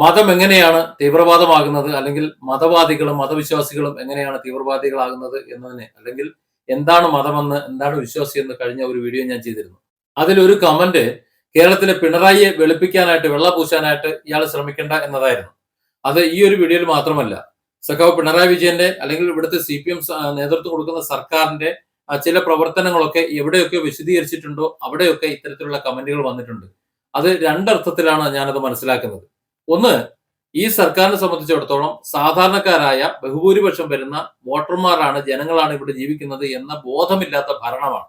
മതം എങ്ങനെയാണ് തീവ്രവാദമാകുന്നത്? അല്ലെങ്കിൽ മതവാദികളും മതവിശ്വാസികളും എങ്ങനെയാണ് തീവ്രവാദികളാകുന്നത് എന്നതിനെ? അല്ലെങ്കിൽ എന്താണ് മതമെന്ന് എന്താണ് വിശ്വാസി എന്ന് കഴിഞ്ഞ ഒരു വീഡിയോ ഞാൻ ചെയ്തിരുന്നു. അതിലൊരു കമന്റ് കേരളത്തിലെ പിണറായിയെ വെളുപ്പിക്കാനായിട്ട് വെള്ള പൂശാനായിട്ട് ഇയാൾ ശ്രമിക്കേണ്ട എന്നതായിരുന്നു. അത് ഈ ഒരു വീഡിയോയിൽ മാത്രമല്ല. സഖാവ് പിണറായി വിജയന്റെ അല്ലെങ്കിൽ ഇവിടുത്തെ സി പി എം നേതൃത്വം കൊടുക്കുന്ന സർക്കാരിന്റെ ചില പ്രവർത്തനങ്ങളൊക്കെ എവിടെയൊക്കെ വിശദീകരിച്ചിട്ടുണ്ടോ? അവിടെയൊക്കെ ഇത്തരത്തിലുള്ള കമന്റുകൾ വന്നിട്ടുണ്ട്. അത് രണ്ടർത്ഥത്തിലാണ് ഞാനത് മനസ്സിലാക്കുന്നത്. ഒന്ന് ഈ സർക്കാരിനെ സംബന്ധിച്ചിടത്തോളം സാധാരണക്കാരായ ബഹുഭൂരിപക്ഷം വരുന്ന വോട്ടർമാരാണ് ജനങ്ങളാണ് ഇവിടെ ജീവിക്കുന്നത് എന്ന ബോധമില്ലാത്ത ഭരണമാണ്.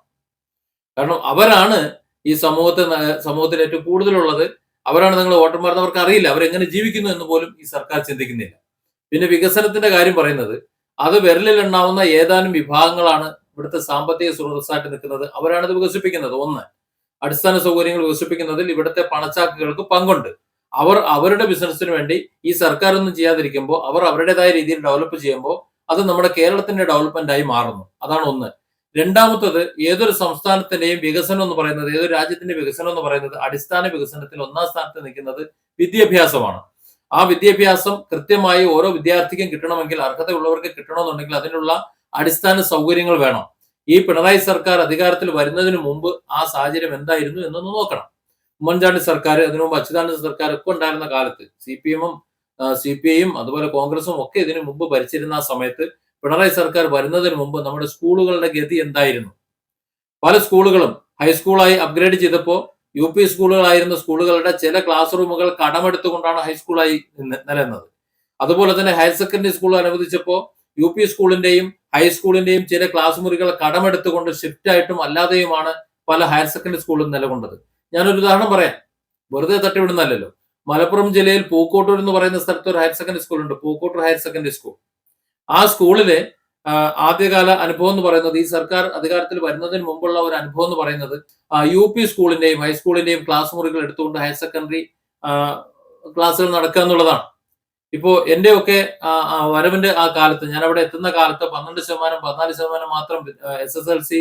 കാരണം അവരാണ് ഈ സമൂഹത്തെ സമൂഹത്തിൽ ഏറ്റവും കൂടുതലുള്ളത്. അവരാണ് നിങ്ങൾ വോട്ടർമാർ എന്ന് അവർക്ക് അറിയില്ല. അവരെങ്ങനെ ജീവിക്കുന്നു എന്ന് പോലും ഈ സർക്കാർ ചിന്തിക്കുന്നില്ല. പിന്നെ വികസനത്തിന്റെ കാര്യം പറയുന്നത് അത് വിരലിലുണ്ടാവുന്ന ഏതാനും വിഭാഗങ്ങളാണ് ഇവിടുത്തെ സാമ്പത്തിക സ്രോതസ്സായിട്ട് നിൽക്കുന്നത്. അവരാണ് ഇത് വികസിപ്പിക്കുന്നത്. ഒന്ന് അടിസ്ഥാന സൗകര്യങ്ങൾ വികസിപ്പിക്കുന്നതിൽ ഇവിടുത്തെ പണച്ചാക്കുകൾക്ക് പങ്കുണ്ട്. അവർ അവരുടെ ബിസിനസ്സിന് വേണ്ടി ഈ സർക്കാർ ഒന്നും ചെയ്യാതിരിക്കുമ്പോൾ അവർ അവരുടേതായ രീതിയിൽ ഡെവലപ്പ് ചെയ്യുമ്പോൾ അത് നമ്മുടെ കേരളത്തിന്റെ ഡെവലപ്മെന്റ് ആയി മാറുന്നു. അതാണ് ഒന്ന്. രണ്ടാമത്തത് ഏതൊരു സംസ്ഥാനത്തിന്റെയും വികസനം എന്ന് പറയുന്നത് ഏതൊരു രാജ്യത്തിന്റെ വികസനം എന്ന് പറയുന്നത് അടിസ്ഥാന വികസനത്തിൽ ഒന്നാം സ്ഥാനത്ത് നിൽക്കുന്നത് വിദ്യാഭ്യാസമാണ്. ആ വിദ്യാഭ്യാസം കൃത്യമായി ഓരോ വിദ്യാർത്ഥിക്കും കിട്ടണമെങ്കിൽ അർഹതയുള്ളവർക്ക് കിട്ടണമെന്നുണ്ടെങ്കിൽ അതിനുള്ള അടിസ്ഥാന സൗകര്യങ്ങൾ വേണം. ഈ പിണറായി സർക്കാർ അധികാരത്തിൽ വരുന്നതിന് മുമ്പ് ആ സാഹചര്യം എന്തായിരുന്നു എന്നൊന്ന് നോക്കണം. ഉമ്മൻചാണ്ടി സർക്കാർ അതിനു മുമ്പ് അച്യുതാനന്ദ സർക്കാർ ഒക്കെ ഉണ്ടായിരുന്ന കാലത്ത് സി പി എമ്മും സി പി ഐയും അതുപോലെ കോൺഗ്രസും ഒക്കെ ഇതിനു മുമ്പ് ഭരിച്ചിരുന്ന ആ സമയത്ത് പിണറായി സർക്കാർ വരുന്നതിന് മുമ്പ് നമ്മുടെ സ്കൂളുകളുടെ ഗതി എന്തായിരുന്നു? പല സ്കൂളുകളും ഹൈസ്കൂളായി അപ്ഗ്രേഡ് ചെയ്തപ്പോൾ യു പി സ്കൂളുകളായിരുന്ന സ്കൂളുകളുടെ ചില ക്ലാസ് റൂമുകൾ കടമെടുത്തുകൊണ്ടാണ് ഹൈസ്കൂളായി നിലനിന്നത്. അതുപോലെ തന്നെ ഹയർ സെക്കൻഡറി സ്കൂൾ അനുവദിച്ചപ്പോൾ യു പി സ്കൂളിന്റെയും ഹൈസ്കൂളിന്റെയും ചില ക്ലാസ് മുറികൾ കടമെടുത്തുകൊണ്ട് ഷിഫ്റ്റ് ആയിട്ടും അല്ലാതെയുമാണ് പല ഹയർ സെക്കൻഡറി സ്കൂളും നിലകൊണ്ടത്. ഞാനൊരു ഉദാഹരണം പറയാം. വെറുതെ തട്ടിവിടുന്നല്ലോ മലപ്പുറം ജില്ലയിൽ പൂക്കോട്ടൂർ എന്ന് പറയുന്ന സ്ഥലത്ത് ഒരു ഹയർ സെക്കൻഡറി സ്കൂൾ ഉണ്ട്. പൂക്കോട്ടൂർ ഹയർ സെക്കൻഡറി സ്കൂൾ ആ സ്കൂളിലെ ആദ്യകാല അനുഭവം എന്ന് പറയുന്നത് ഈ സർക്കാർ അധികാരത്തിൽ വരുന്നതിന് മുമ്പുള്ള ഒരു അനുഭവം എന്ന് പറയുന്നത് യു പി സ്കൂളിന്റെയും ഹൈസ്കൂളിന്റെയും ക്ലാസ് മുറികൾ എടുത്തുകൊണ്ട് ഹയർ സെക്കൻഡറി ക്ലാസ്സുകൾ നടക്കുക എന്നുള്ളതാണ്. ഇപ്പോ എന്റെ ഒക്കെ വരവിന്റെ ആ കാലത്ത് ഞാൻ അവിടെ എത്തുന്ന കാലത്ത് പന്ത്രണ്ട് ശതമാനം പതിനാല് ശതമാനം മാത്രം എസ് എസ് എൽ സി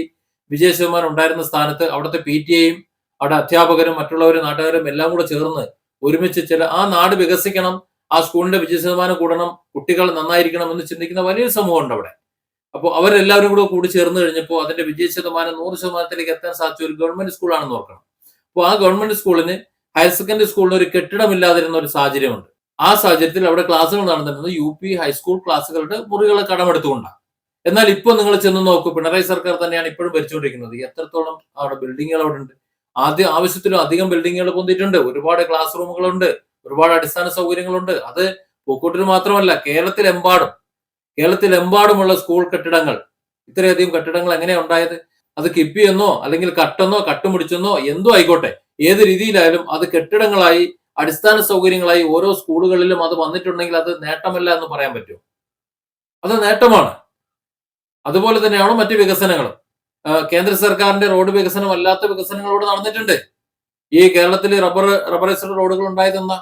വിജയ ശതമാനം ഉണ്ടായിരുന്ന സ്ഥാനത്ത് അവിടുത്തെ പി ടി എയും അവിടെ അധ്യാപകരും മറ്റുള്ളവരും നാട്ടുകാരും എല്ലാം കൂടെ ചേർന്ന് ഒരുമിച്ച് ചില ആ നാട് വികസിക്കണം ആ സ്കൂളിന്റെ വിജയ ശതമാനം കൂടണം കുട്ടികൾ നന്നായിരിക്കണം എന്ന് ചിന്തിക്കുന്ന വലിയൊരു സമൂഹമുണ്ട് അവിടെ. അപ്പോൾ അവരെല്ലാവരും കൂടെ കൂടി ചേർന്ന് കഴിഞ്ഞപ്പോൾ അതിന്റെ വിജയ ശതമാനം നൂറ് ശതമാനത്തിലേക്ക് എത്താൻ സാധിച്ച ഒരു ഗവൺമെന്റ് സ്കൂളാണെന്ന് ഓർക്കണം. അപ്പോൾ ആ ഗവൺമെന്റ് സ്കൂളിന് ഹയർ സെക്കൻഡറി സ്കൂളിന് ഒരു കെട്ടിടമില്ലാതിരുന്ന ഒരു സാഹചര്യമുണ്ട്. ആ സാഹചര്യത്തിൽ അവിടെ ക്ലാസ്സുകൾ നടന്നിരുന്നത് യു പി ഹൈസ്കൂൾ ക്ലാസ്സുകളുടെ മുറികളെ കടമെടുത്തുകൊണ്ടാണ്. എന്നാൽ ഇപ്പോൾ നിങ്ങൾ ചെന്ന് നോക്കൂ പിണറായി സർക്കാർ തന്നെയാണ് ഇപ്പോഴും ഭരിച്ചുകൊണ്ടിരിക്കുന്നത്. എത്രത്തോളം അവിടെ ബിൽഡിങ്ങുകൾ അവിടെ ഉണ്ട് ആദ്യം ആവശ്യത്തിലും അധികം ബിൽഡിങ്ങുകൾ പൊന്തിയിട്ടുണ്ട്. ഒരുപാട് ക്ലാസ് റൂമുകളുണ്ട് ഒരുപാട് അടിസ്ഥാന സൗകര്യങ്ങളുണ്ട്. അത് പൂക്കോട്ടിൽ മാത്രമല്ല കേരളത്തിലെമ്പാടും കേരളത്തിലെമ്പാടുമുള്ള സ്കൂൾ കെട്ടിടങ്ങൾ. ഇത്രയധികം കെട്ടിടങ്ങൾ എങ്ങനെയാ ഉണ്ടായത്? അത് കിപ്പിയെന്നോ അല്ലെങ്കിൽ കട്ടെന്നോ കട്ടുമുടിച്ചെന്നോ എന്തോ ആയിക്കോട്ടെ. ഏത് രീതിയിലായാലും അത് കെട്ടിടങ്ങളായി അടിസ്ഥാന സൗകര്യങ്ങളായി ഓരോ സ്കൂളുകളിലും അത് വന്നിട്ടുണ്ടെങ്കിൽ അത് നേട്ടമല്ല എന്ന് പറയാൻ പറ്റുമോ അത് നേട്ടമാണ്. അതുപോലെ തന്നെയാണ് മറ്റ് വികസനങ്ങളും? കേന്ദ്ര സർക്കാരിന്റെ റോഡ് വികസനം അല്ലാത്ത വികസനങ്ങളോട് നടന്നിട്ടുണ്ട്. ഈ കേരളത്തിൽ റബ്ബർ റബ്ബറൈസ്ഡ് റോഡുകൾ ഉണ്ടായതെന്ന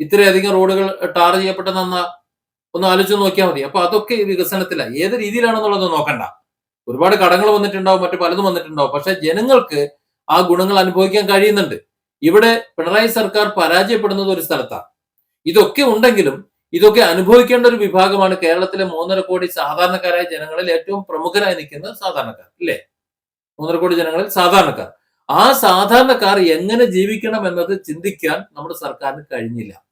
ഇത്രയധികം റോഡുകൾ ടാർ ചെയ്യപ്പെട്ടതെന്ന ഒന്ന് ആലോചിച്ച് നോക്കിയാൽ മതി. അപ്പൊ അതൊക്കെ ഈ വികസനത്തില. ഏത് രീതിയിലാണെന്നുള്ളത് നോക്കണ്ട. ഒരുപാട് കടങ്ങൾ വന്നിട്ടുണ്ടാവും മറ്റു പലതും വന്നിട്ടുണ്ടാവും. പക്ഷെ ജനങ്ങൾക്ക് ആ ഗുണങ്ങൾ അനുഭവിക്കാൻ കഴിയുന്നുണ്ട്. ഇവിടെ പിണറായി സർക്കാർ പരാജയപ്പെടുന്നത് ഒരു സ്ഥലത്താണ് ഇതൊക്കെ ഉണ്ടെങ്കിലും ഇതൊക്കെ അനുഭവിക്കേണ്ട ഒരു വിഭാഗമാണ് കേരളത്തിലെ മൂന്നര കോടി സാധാരണക്കാരായ ജനങ്ങളിൽ ഏറ്റവും പ്രമുഖരായി നിൽക്കുന്ന സാധാരണക്കാർ അല്ലേ? മൂന്നര കോടി ജനങ്ങളിൽ സാധാരണക്കാർ. ആ സാധാരണക്കാർ എങ്ങനെ ജീവിക്കണം എന്നത് ചിന്തിക്കാൻ നമ്മുടെ സർക്കാരിന് കഴിഞ്ഞില്ല.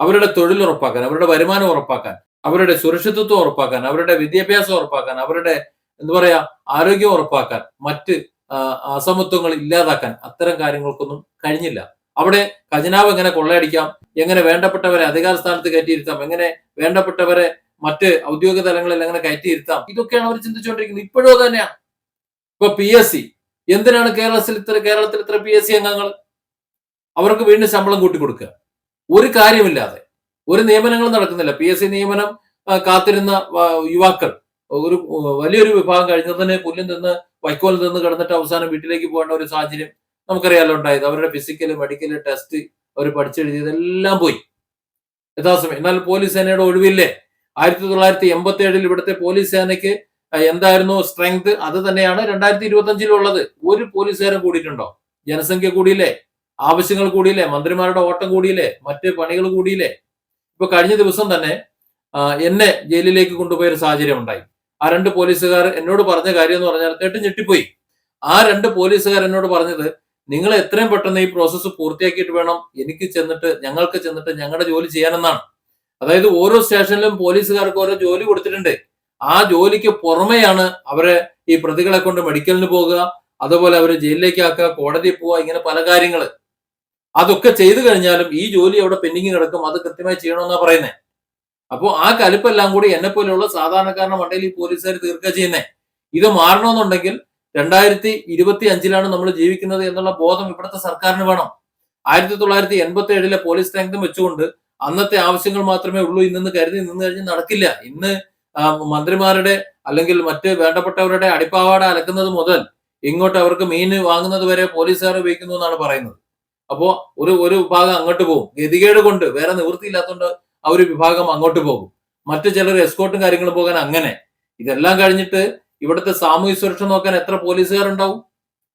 അവരുടെ തൊഴിൽ ഉറപ്പാക്കാൻ അവരുടെ വരുമാനം ഉറപ്പാക്കാൻ അവരുടെ സുരക്ഷിതത്വം ഉറപ്പാക്കാൻ അവരുടെ വിദ്യാഭ്യാസം ഉറപ്പാക്കാൻ അവരുടെ എന്താ പറയാ ആരോഗ്യം ഉറപ്പാക്കാൻ മറ്റ് അസമത്വങ്ങൾ ഇല്ലാതാക്കാൻ അത്തരം കാര്യങ്ങൾക്കൊന്നും കഴിഞ്ഞില്ല. അവിടെ ഖജനാവ് എങ്ങനെ കൊള്ളയടിക്കാം? എങ്ങനെ വേണ്ടപ്പെട്ടവരെ അധികാര സ്ഥാനത്ത് കയറ്റിയിരുത്താം? എങ്ങനെ വേണ്ടപ്പെട്ടവരെ മറ്റ് ഔദ്യോഗിക തലങ്ങളിൽ എങ്ങനെ കയറ്റിയിരുത്താം? ഇതൊക്കെയാണ് അവർ ചിന്തിച്ചുകൊണ്ടിരിക്കുന്നത്. ഇപ്പോഴും തന്നെയാണ് ഇപ്പൊ പി എസ് സി എന്തിനാണ് കേരളത്തിൽ ഇത്ര കേരളത്തിൽ ഇത്ര പി എസ് സി അംഗങ്ങൾ? അവർക്ക് വീണ്ടും ശമ്പളം കൂട്ടി കൊടുക്കുക ഒരു കാര്യമില്ലാതെ. ഒരു നിയമനങ്ങളും നടക്കുന്നില്ല. പി എസ് സി നിയമനം കാത്തിരുന്ന യുവാക്കൾ. ഒരു വലിയൊരു വിഭാഗം കഴിഞ്ഞതിന് പുല്ലിൽ നിന്ന് വൈക്കോലിൽ നിന്ന് കിടന്നിട്ട് അവസാനം വീട്ടിലേക്ക് പോകേണ്ട ഒരു സാഹചര്യം നമുക്കറിയാലോ ഉണ്ടായത്. അവരുടെ ഫിസിക്കൽ മെഡിക്കൽ ടെസ്റ്റ് അവർ പഠിച്ചെഴുതിയതെല്ലാം പോയി. യഥാസമയം. എന്നാൽ പോലീസ് സേനയുടെ ഒഴിവില്ലേ? ആയിരത്തി തൊള്ളായിരത്തി എൺപത്തി ഏഴിൽ ഇവിടുത്തെ പോലീസ് സേനയ്ക്ക് എന്തായിരുന്നു സ്ട്രെങ്ത് അത് തന്നെയാണ് രണ്ടായിരത്തി ഇരുപത്തി അഞ്ചിലുള്ളത് ഒരു പോലീസുകാരൻ കൂടിയിട്ടുണ്ടോ? ജനസംഖ്യ കൂടിയില്ലേ? ആവശ്യങ്ങൾ കൂടിയില്ലേ? മന്ത്രിമാരുടെ ഓട്ടം കൂടിയില്ലേ? മറ്റ് പണികൾ കൂടിയില്ലേ? ഇപ്പൊ കഴിഞ്ഞ ദിവസം തന്നെ എന്നെ ജയിലിലേക്ക് കൊണ്ടുപോയ ഒരു സാഹചര്യം ഉണ്ടായി. ആ രണ്ട് പോലീസുകാർ എന്നോട് പറഞ്ഞ കാര്യം എന്ന് പറഞ്ഞാൽ കേട്ട് ഞെട്ടിപ്പോയി. ആ രണ്ട് പോലീസുകാർ എന്നോട് പറഞ്ഞത് നിങ്ങൾ എത്രയും പെട്ടെന്ന് ഈ പ്രോസസ്സ് പൂർത്തിയാക്കിയിട്ട് വേണം എനിക്ക് ചെന്നിട്ട് ഞങ്ങൾക്ക് ചെന്നിട്ട് ഞങ്ങളുടെ ജോലി ചെയ്യാനെന്നാണ്. അതായത് ഓരോ സ്റ്റേഷനിലും പോലീസുകാർക്ക് ഓരോ ജോലി കൊടുത്തിട്ടുണ്ട്. ആ ജോലിക്ക് പുറമെയാണ് അവരെ ഈ പ്രതികളെ കൊണ്ട് മെഡിക്കലിന് പോകുക അതുപോലെ അവരെ ജയിലിലേക്ക് ആക്കുക കോടതിയിൽ പോവുക ഇങ്ങനെ പല കാര്യങ്ങൾ. അതൊക്കെ ചെയ്തു കഴിഞ്ഞാലും ഈ ജോലി അവിടെ പെൻഡിങ് കിടക്കും. അത് കൃത്യമായി ചെയ്യണമെന്നാണ് പറയുന്നത് അപ്പോൾ ആ കലിപ്പെല്ലാം കൂടി എന്നെ പോലെയുള്ള സാധാരണക്കാരന്റെ മണ്ടയിൽ ഈ പോലീസുകാർ തീർക്കുക ചെയ്യുന്നേ. ഇത് മാറണമെന്നുണ്ടെങ്കിൽ രണ്ടായിരത്തി ഇരുപത്തി അഞ്ചിലാണ് നമ്മൾ ജീവിക്കുന്നത് എന്നുള്ള ബോധം ഇവിടുത്തെ സർക്കാരിന് വേണം. ആയിരത്തി തൊള്ളായിരത്തി എൺപത്തി ഏഴിലെ പോലീസ് രംഗം വെച്ചുകൊണ്ട് അന്നത്തെ ആവശ്യങ്ങൾ മാത്രമേ ഉള്ളൂ ഇന്നെന്ന് കരുതി നിന്ന് കഴിഞ്ഞ് നടക്കില്ല. ഇന്ന് മന്ത്രിമാരുടെ അല്ലെങ്കിൽ മറ്റ് വേണ്ടപ്പെട്ടവരുടെ അടിപ്പാവാട അലക്കുന്നത് മുതൽ ഇങ്ങോട്ട് അവർക്ക് മീൻ വാങ്ങുന്നത് വരെ പോലീസുകാർ ഉപയോഗിക്കുന്നു എന്നാണ് പറയുന്നത്. അപ്പോ ഒരു ഒരു വിഭാഗം അങ്ങോട്ട് പോകും. ഗതികേട് കൊണ്ട് വേറെ നിവൃത്തിയില്ലാത്തതുകൊണ്ട് ആ ഒരു വിഭാഗം അങ്ങോട്ട് പോകും. മറ്റു ചിലർ എസ്കോട്ടും കാര്യങ്ങളും പോകാൻ അങ്ങനെ. ഇതെല്ലാം കഴിഞ്ഞിട്ട് ഇവിടുത്തെ സാമൂഹ്യ സുരക്ഷ നോക്കാൻ എത്ര പോലീസുകാരുണ്ടാവും?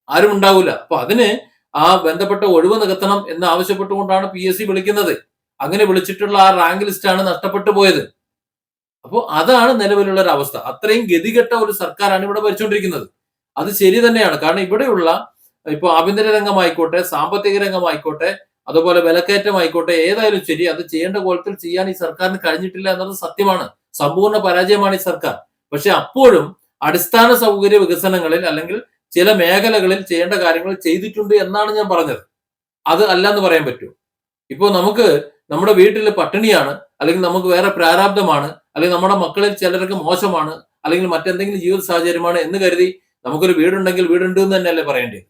ആരും ഉണ്ടാവില്ല അപ്പൊ അതിന് ആ ബന്ധപ്പെട്ട ഒഴിവ് നികത്തണം എന്ന് ആവശ്യപ്പെട്ടുകൊണ്ടാണ് പി എസ് സി വിളിക്കുന്നത്. അങ്ങനെ വിളിച്ചിട്ടുള്ള ആ റാങ്ക് ലിസ്റ്റാണ് നഷ്ടപ്പെട്ടു പോയത്. അപ്പോൾ അതാണ് നിലവിലുള്ള ഒരു അവസ്ഥ. അത്രയും ഗതികെട്ട ഒരു സർക്കാരാണ് ഇവിടെ ഭരിച്ചുകൊണ്ടിരിക്കുന്നത് അത് ശരി തന്നെയാണ്. കാരണം ഇവിടെയുള്ള ഇപ്പൊ ആഭ്യന്തര രംഗമായിക്കോട്ടെ സാമ്പത്തിക രംഗമായിക്കോട്ടെ അതുപോലെ വിലക്കയറ്റമായിക്കോട്ടെ ഏതായാലും ശരി അത് ചെയ്യേണ്ട കോലത്തിൽ ചെയ്യാൻ ഈ സർക്കാരിന് കഴിഞ്ഞിട്ടില്ല എന്നത് സത്യമാണ്. സമ്പൂർണ പരാജയമാണ് ഈ സർക്കാർ. പക്ഷെ അപ്പോഴും അടിസ്ഥാന സൗകര്യ വികസനങ്ങളിൽ അല്ലെങ്കിൽ ചില മേഖലകളിൽ ചെയ്യേണ്ട കാര്യങ്ങൾ ചെയ്തിട്ടുണ്ട് എന്നാണ് ഞാൻ പറഞ്ഞത്. അത് അല്ല എന്ന് പറയാൻ പറ്റൂ. ഇപ്പോൾ നമുക്ക് നമ്മുടെ വീട്ടിൽ പട്ടിണിയാണ് അല്ലെങ്കിൽ നമുക്ക് വേറെ പ്രാരാബ്ദമാണ് അല്ലെങ്കിൽ നമ്മുടെ മക്കളിൽ ചിലർക്ക് മോശമാണ് അല്ലെങ്കിൽ മറ്റെന്തെങ്കിലും ജീവിത സാഹചര്യമാണ് എന്ന് കരുതി നമുക്കൊരു വീടുണ്ടെങ്കിൽ വീടുണ്ട് എന്ന് തന്നെയല്ലേ പറയേണ്ടത്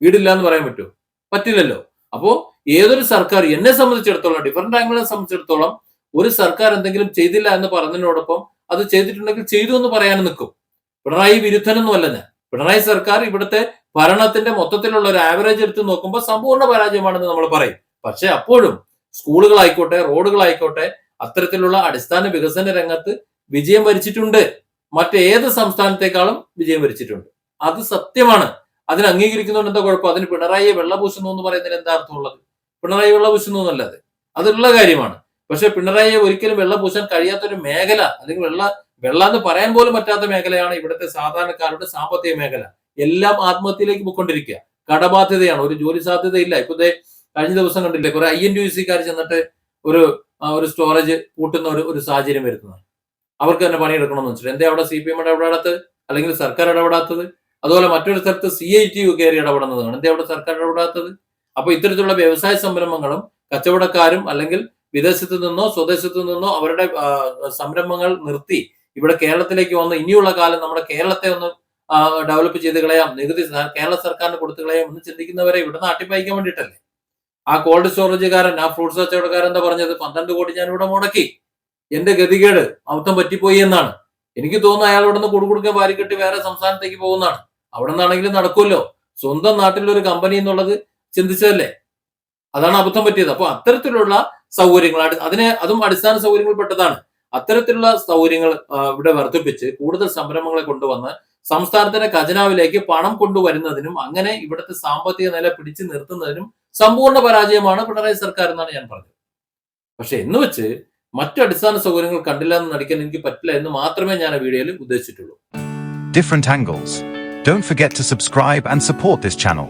വീടില്ല എന്ന് പറയാൻ പറ്റുമോ പറ്റില്ലല്ലോ. അപ്പോൾ ഏതൊരു സർക്കാർ എന്നെ സംബന്ധിച്ചിടത്തോളം ഡിഫറെന്റ് ആംഗിളിനെ സംബന്ധിച്ചിടത്തോളം ഒരു സർക്കാർ എന്തെങ്കിലും ചെയ്തില്ല എന്ന് പറഞ്ഞതിനോടൊപ്പം അത് ചെയ്തിട്ടുണ്ടെങ്കിൽ ചെയ്തു എന്ന് പറയാൻ നിൽക്കും. പിണറായി വിരുദ്ധനൊന്നുമല്ല പിണറായി സർക്കാർ ഇവിടുത്തെ ഭരണത്തിന്റെ മൊത്തത്തിലുള്ള ഒരു ആവറേജ് എടുത്ത് നോക്കുമ്പോൾ സമ്പൂർണ പരാജയമാണെന്ന് നമ്മൾ പറയും. പക്ഷെ അപ്പോഴും സ്കൂളുകളായിക്കോട്ടെ റോഡുകളായിക്കോട്ടെ അത്തരത്തിലുള്ള അടിസ്ഥാന വികസന രംഗത്ത് വിജയം വരിച്ചിട്ടുണ്ട്. മറ്റേത് സംസ്ഥാനത്തെക്കാളും വിജയം വരിച്ചിട്ടുണ്ട്. അത് സത്യമാണ്. അതിന് അംഗീകരിക്കുന്നതുകൊണ്ട് എന്താ കുഴപ്പം? അതിന് പിണറായിയെ വെള്ളപൂശുന്നു എന്ന് പറയുന്നതിൽ എന്താ അർത്ഥമുള്ളത്? പിണറായി വെള്ളപൂശുന്നു എന്നല്ലാതെ. അതുള്ള കാര്യമാണ്. പക്ഷെ പിണറായിയെ ഒരിക്കലും വെള്ളപൂശാൻ കഴിയാത്തൊരു മേഖല അല്ലെങ്കിൽ വെള്ള വെള്ള എന്ന് പറയാൻ പോലും പറ്റാത്ത മേഖലയാണ് ഇവിടുത്തെ സാധാരണക്കാരുടെ സാമ്പത്തിക മേഖല. എല്ലാം ആത്മഹത്യയിലേക്ക് പോയിക്കൊണ്ടിരിക്കുക. കടബാധ്യതയാണ്. ഒരു ജോലി സാധ്യതയില്ല. ഇല്ല ദേ കഴിഞ്ഞ ദിവസം കണ്ടില്ലേ കുറെ ഐ എൻ ടി സി കാർ ചെന്നിട്ട് ഒരു ഒരു സ്റ്റോറേജ് കൂട്ടുന്ന ഒരു ഒരു സാഹചര്യം വരുന്നത് അവർക്ക് തന്നെ പണിയെടുക്കണമെന്ന് വെച്ചിട്ട്. എന്തേ അവിടെ സി പി എം ഇടപെടാത്തത്? അല്ലെങ്കിൽ സർക്കാർ ഇടപെടാത്തത്? അതുപോലെ മറ്റൊരു സ്ഥലത്ത് സി ഐ ടി കയറി ഇടപെടുന്നതാണ്. എന്തേ അവിടെ സർക്കാർ ഇടപെടാത്തത്? അപ്പൊ ഇത്തരത്തിലുള്ള വ്യവസായ സംരംഭങ്ങളും കച്ചവടക്കാരും അല്ലെങ്കിൽ വിദേശത്ത് നിന്നോ സ്വദേശത്തു നിന്നോ അവരുടെ സംരംഭങ്ങൾ നിർത്തി ഇവിടെ കേരളത്തിലേക്ക് വന്ന് ഇനിയുള്ള കാലം നമ്മുടെ കേരളത്തെ ഒന്ന് ഡെവലപ്പ് ചെയ്ത് കളയാം. നികുതി കേരള സർക്കാരിന് കൊടുത്തു കളയാം എന്ന് ചിന്തിക്കുന്നവരെ ഇവിടെ നാട്ടിപ്പയക്കാൻ വേണ്ടിയിട്ടല്ലേ? ആ കോൾഡ് സ്റ്റോറേജുകാരൻ ആ ഫ്രൂട്ട്സ് കച്ചവടക്കാരൻ എന്താ പറഞ്ഞത്? പന്ത്രണ്ട് കോടി ഞാൻ ഇവിടെ മുടക്കി. എന്റെ ഗതികേട് അബദ്ധം പറ്റിപ്പോയി എന്നാണ്. എനിക്ക് തോന്നുന്നു അയാൾ ഇവിടെ നിന്ന് കൊടുക്കൊടുക്കാൻ വാരിക്കെട്ടി വേറെ സംസ്ഥാനത്തേക്ക് പോകുന്നതാണ്. അവിടെ നിന്നാണെങ്കിലും നടക്കുമല്ലോ. സ്വന്തം നാട്ടിലൊരു കമ്പനി എന്നുള്ളത് ചിന്തിച്ചതല്ലേ? അതാണ് അബദ്ധം പറ്റിയത്. അപ്പൊ അത്തരത്തിലുള്ള സൗകര്യങ്ങൾ അതിനെ അതും അടിസ്ഥാന സൗകര്യങ്ങൾ പെട്ടതാണ്. അത്തരത്തിലുള്ള സൗകര്യങ്ങൾ ഇവിടെ വർദ്ധിപ്പിച്ച് കൂടുതൽ സംരംഭങ്ങളെ കൊണ്ടുവന്ന് സംസ്ഥാനത്തിന്റെ ഖജനാവിലേക്ക് പണം കൊണ്ടുവരുന്നതിനും അങ്ങനെ ഇവിടുത്തെ സാമ്പത്തിക നില പിടിച്ചു നിർത്തുന്നതിനും സമ്പൂർണ പരാജയമാണ് പിണറായി സർക്കാർ എന്നാണ് ഞാൻ പറഞ്ഞത് പക്ഷെ എന്ന് വെച്ച് മറ്റു അടിസ്ഥാന സൗകര്യങ്ങൾ കണ്ടില്ല എന്ന് നടിക്കാൻ എനിക്ക് പറ്റില്ല എന്ന് മാത്രമേ ഞാൻ ആ വീഡിയോയിൽ ഉദ്ദേശിച്ചിട്ടുള്ളൂ different angles. Don't forget to subscribe and support this channel.